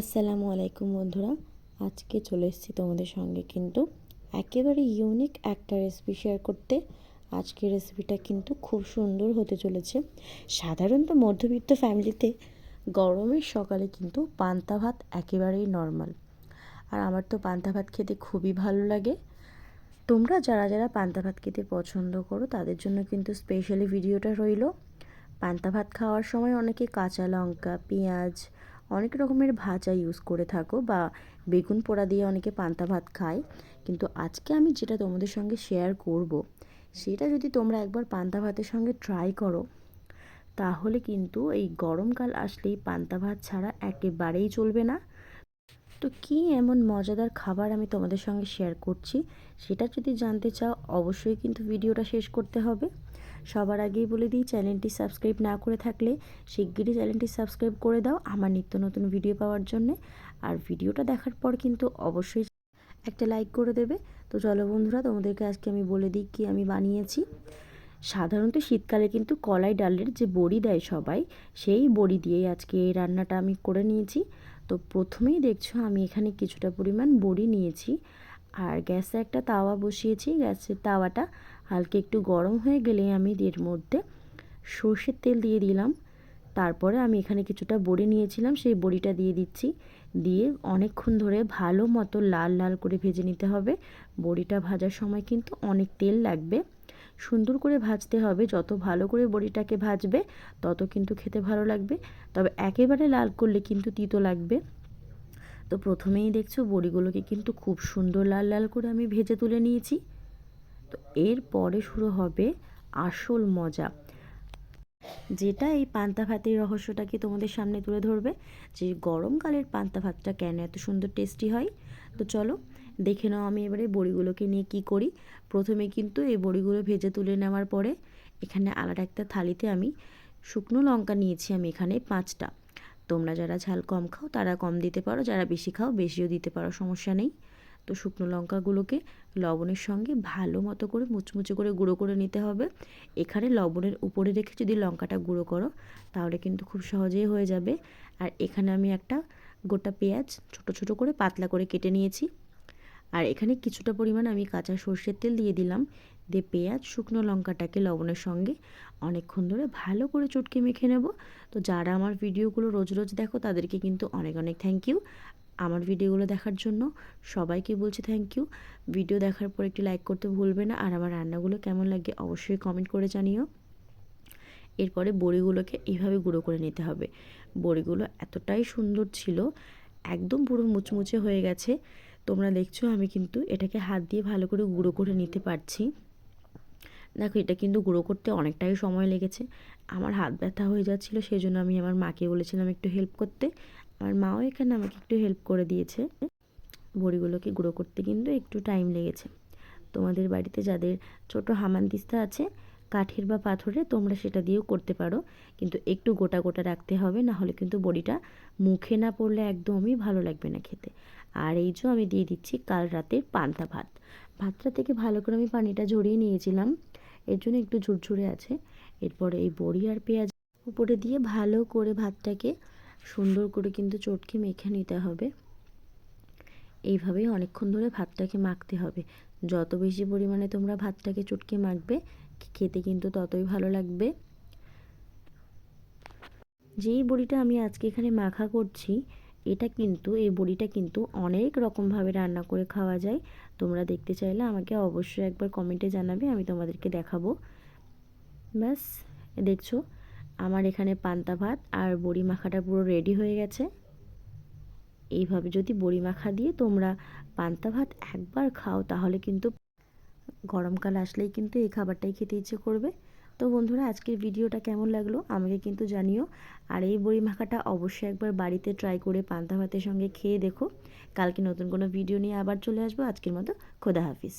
আসসালামু আলাইকুম বন্ধুরা। আজকে চলে এসেছি তোমাদের সঙ্গে কিন্তু একেবারে ইউনিক একটা রেসিপি শেয়ার করতে। আজকের রেসিপিটা কিন্তু খুব সুন্দর হতে চলেছে। সাধারণত মধ্যবিত্ত ফ্যামিলিতে গরমের সকালে কিন্তু পান্তা ভাত একেবারেই নর্মাল আর আমার তো পান্তা ভাত খেতে খুবই ভালো লাগে। তোমরা যারা যারা পান্তা ভাত খেতে পছন্দ করো, তাদের জন্য কিন্তু স্পেশালি ভিডিওটা রইল। পান্তা ভাত খাওয়ার সময় অনেকে কাঁচা লঙ্কা, পেঁয়াজ অনেক রকমের ভাজা ইউজ করে থাকো বা বেগুন পোড়া দিয়ে অনেকে পান্তা ভাত খায়। কিন্তু আজকে আমি যেটা তোমাদের সঙ্গে শেয়ার করব, সেটা যদি তোমরা একবার পান্তা ভাতের সঙ্গে ট্রাই করো, তাহলে কিন্তু এই গরমকাল আসলেই পান্তা ভাত ছাড়া একেবারেই চলবে না। তো কী এমন মজাদার খাবার আমি তোমাদের সঙ্গে শেয়ার করছি? সেটা যদি জানতে চাও, অবশ্যই কিন্তু ভিডিওটা শেষ করতে হবে। সবার আগেই বলে দিই, চ্যানেলটি সাবস্ক্রাইব না করে থাকলে শিগগিরই চ্যানেলটি সাবস্ক্রাইব করে দাও আমার নিত্য নতুন ভিডিও পাওয়ার জন্যে। আর ভিডিওটা দেখার পর কিন্তু অবশ্যই একটা লাইক করে দেবে। তো চলো বন্ধুরা, তোমাদেরকে আজকে আমি বলে দিই কি আমি বানিয়েছি। সাধারণত শীতকালে কিন্তু কলাই ডালের যে বড়ি দেয় সবাই, সেই বড়ি দিয়েই আজকে এই রান্নাটা আমি করে নিয়েছি। তো প্রথমেই দেখছ আমি এখানে কিছুটা পরিমাণ বড়ি নিয়েছি। আর গ্যাসে একটা তাওয়া বসিয়েছি। গ্যাসের তাওয়াটা হালকা একটু গরম হয়ে গেলে আমি এর মধ্যে সর্ষের তেল দিয়ে দিলাম। তারপরে আমি এখানে কিছুটা বড়ি নিয়েছিলাম, সেই বড়িটা দিয়ে দিচ্ছি। দিয়ে অনেকক্ষণ ধরে ভালো মতো লাল লাল করে ভেজে নিতে হবে। বড়িটা ভাজার সময় কিন্তু অনেক তেল লাগবে। সুন্দর করে ভাজতে হবে, যত ভালো করে বড়িটাকে ভাজবে, তত কিন্তু খেতে ভালো লাগবে। তবে একেবারে লাল করলে কিন্তু তিতো লাগবে। তো প্রথমেই দেখছ বড়িগুলোকে কিন্তু খুব সুন্দর লাল লাল করে আমি ভেজে তুলে নিয়েছি। তো এর পরে শুরু হবে আসল মজা। যেটা এই পান্তা ভাতের রহস্যটাকে তোমাদের সামনে তুলে ধরবে? যে গরমকালের পান্তা ভাতটা কেন এত সুন্দর টেস্টি হয়? তো চলো, দেখে নাও আমি এবারে বড়িগুলোকে নিয়ে কি করি। প্রথমে কিন্তু এই বড়িগুলো ভেজে তুলে নেওয়ার পরে এখানে আলাদা একটা থালিতে আমি শুকনো লঙ্কা নিয়েছি আমি এখানে পাঁচটা। তোমরা যারা ঝাল কম খাও তারা কম দিতে পারো, যারা বেশি খাও বেশিও দিতে পারো, সমস্যা নেই। তো শুকনো লঙ্কাগুলোকে লবণের সঙ্গে ভালো মতো করে মুচমুচে করে গুঁড়ো করে নিতে হবে। এখানে লবণের উপরে রেখে যদি লঙ্কাটা গুঁড়ো করো, তাহলে কিন্তু খুব সহজেই হয়ে যাবে। আর এখানে আমি একটা গোটা পেঁয়াজ ছোট ছোট করে পাতলা করে কেটে নিয়েছি। আর এখানে কিছুটা পরিমাণ আমি কাঁচা সর্ষের তেল দিয়ে দিলাম। দিয়ে পেঁয়াজ, শুকনো লঙ্কাটাকে লবণের সঙ্গে অনেকক্ষণ ধরে ভালো করে চটকে মেখে নেব। তো যারা আমার ভিডিওগুলো রোজ রোজ দেখো, তাদেরকে কিন্তু অনেক অনেক থ্যাংক ইউ আমার ভিডিওগুলো দেখার জন্য। সবাইকে বলছি থ্যাংক ইউ ভিডিও দেখার পর একটি লাইক করতে ভুলবে না। আর আমার রান্নাগুলো কেমন লাগে অবশ্যই কমেন্ট করে জানিও। এরপরে বড়িগুলোকে এইভাবে গুঁড়ো করে নিতে হবে। বড়িগুলো এতটাই সুন্দর ছিল, একদম পুরো মুচমুচে হয়ে গেছে। তোমরা দেখছ, আমি কিন্তু এটাকে হাত দিয়ে ভালো করে গুঁড়ো করে নিতে পারছি। দেখো, এটা কিন্তু গুঁড়ো করতে অনেকটাই সময় লেগেছে। আমার হাত ব্যথা হয়ে যাচ্ছিল সেই জন্য আমি আমার মাকে বলেছিলাম একটু হেল্প করতে। আমার মাও এখানে আমাকে একটু হেল্প করে দিয়েছে। বড়িগুলোকে গুঁড়ো করতে কিন্তু একটু টাইম লেগেছে। তোমাদের বাড়িতে যাদের ছোট হামানদিস্তা আছে কাঠের বা পাথরে তোমরা সেটা দিয়েও করতে পারো। কিন্তু একটু গোটা গোটা রাখতে হবে, না হলে কিন্তু বড়িটা মুখে না পড়লে একদমই ভালো লাগবে না খেতে। আর এই যে আমি দিয়ে দিচ্ছি কাল রাতের পান্তা ভাত। ভাতটা থেকে ভালো করে আমি পানিটা ঝরিয়ে নিয়েছিলাম। এর জন্য একটু ঝুরঝুরে আছে। এরপরে এই বড়ি আর পেঁয়াজ উপরে দিয়ে ভালো করে ভাতটাকে সুন্দর করে কিন্তু চটকে মেখে নিতে হবে। এইভাবেই অনেকক্ষণ ধরে ভাতটাকে মাখতে হবে। যত বেশি পরিমাণে তোমরা ভাতটাকে চটকে মাখবে খেতে কিন্তু ততই ভালো লাগবে। যেই বড়িটা আমি আজকে এখানে মাখা করছি, এটা কিন্তু, এই বড়িটা কিন্তু অনেক রকমভাবে রান্না করে খাওয়া যায়। তোমরা দেখতে চাইলে আমাকে অবশ্যই একবার কমেন্টে জানাবে, আমি তোমাদেরকে দেখাবো। ব্যাস, দেখছ? আমার এখানে পান্তা ভাত আর বড়ি মাখাটা পুরো রেডি হয়ে গেছে। এইভাবে যদি বড়ি মাখা দিয়ে তোমরা পান্তা ভাত একবার খাও, তাহলে কিন্তু গরমকাল আসলেই কিন্তু এই খাবারটাই খেতে ইচ্ছে করবে। তো বন্ধুরা, আজকের ভিডিওটা কেমন লাগল আমাকে কিন্তু জানিও। আর এই বড়ি মাখাটা অবশ্যই একবার বাড়িতে ট্রাই করে পান্তা ভাতের সঙ্গে খেয়ে দেখো। কালকে নতুন কোনো ভিডিও নিয়ে আবার চলে আসব। আজকের মতো খোদা হাফিজ।